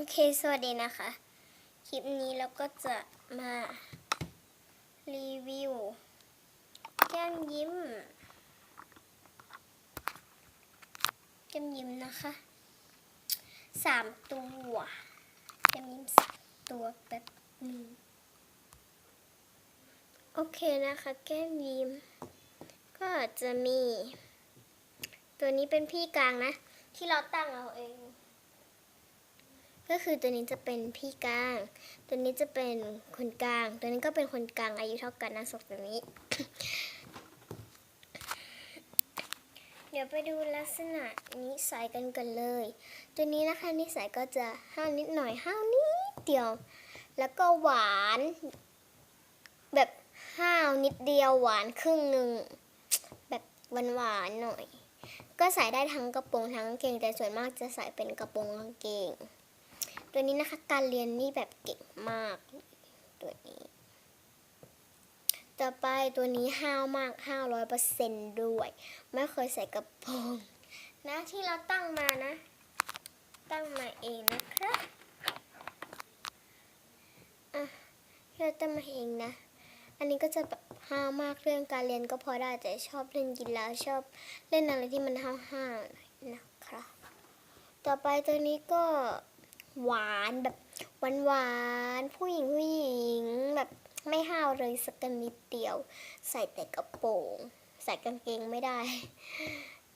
โอเค สวัสดีนะคะ คลิปนี้เราก็จะมารีวิวแก้มยิ้ม แก้มยิ้มนะคะสามตัว แก้มยิ้มสามตัวแบบหนึ่งโอเคนะคะ แก้มยิ้ม ก็จะมี ตัวนี้เป็นพี่กลางนะ ที่เราตั้งเอาเอง ก็คือตัวนี้จะเป็นพี่กลาง ตัวนี้จะเป็นคนกลาง ตัวนี้ก็เป็นคนกลางอายุเท่ากันนะศพแบบนี้ เดี๋ยวไปดูลักษณะนิสัยกันกันเลย ตัวนี้นะคะนิสัยก็จะห้าวนิดหน่อยห้าวนิดเดียว แล้วก็หวานแบบห้าวนิดเดียวหวานครึ่งหนึ่งแบบหวานๆหน่อย ก็ใส่ได้ทั้งกระโปรงทั้งกางเกงแต่ส่วนมากจะใส่เป็นกระโปรงกางเกง ตัวนี้นะคะการเรียนนี่แบบเก่งมาก ตัวนี้ ต่อไปตัวนี้ห้าวมากห้าวร้อยเปอร์เซนด้วย ไม่เคยใส่กระโปรงนะที่เราตั้งมานะ ตั้งมาเองนะครับอะที่เราตั้งมาเองนะ อันนี้ก็จะแบบห้าวมากเรื่องการเรียนก็พอได้แต่ชอบเล่นกีฬาชอบเล่นอะไรที่มันห้าวๆหน่อยนะครับต่อไปตัวนี้ก็ หวานแบบหวานหวานๆผู้หญิงผู้หญิงแบบไม่ห้าวเลยสักนิดเดียว ใส่แต่กระโปรงใส่กางเกงไม่ได้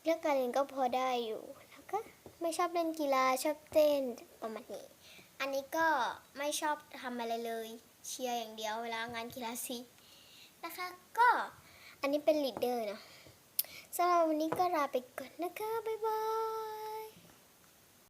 เรื่องการเรียนก็พอได้อยู่แล้วก็ไม่ชอบเล่นกีฬาชอบเต้นประมาณนี้ อันนี้ก็ไม่ชอบทำอะไรเลยเชียร์อย่างเดียวเวลางานกีฬาสีนะคะก็อันนี้เป็นลีดเดอร์นะสำหรับวันนี้ก็ลาไปก่อนนะคะ บ๊ายบาย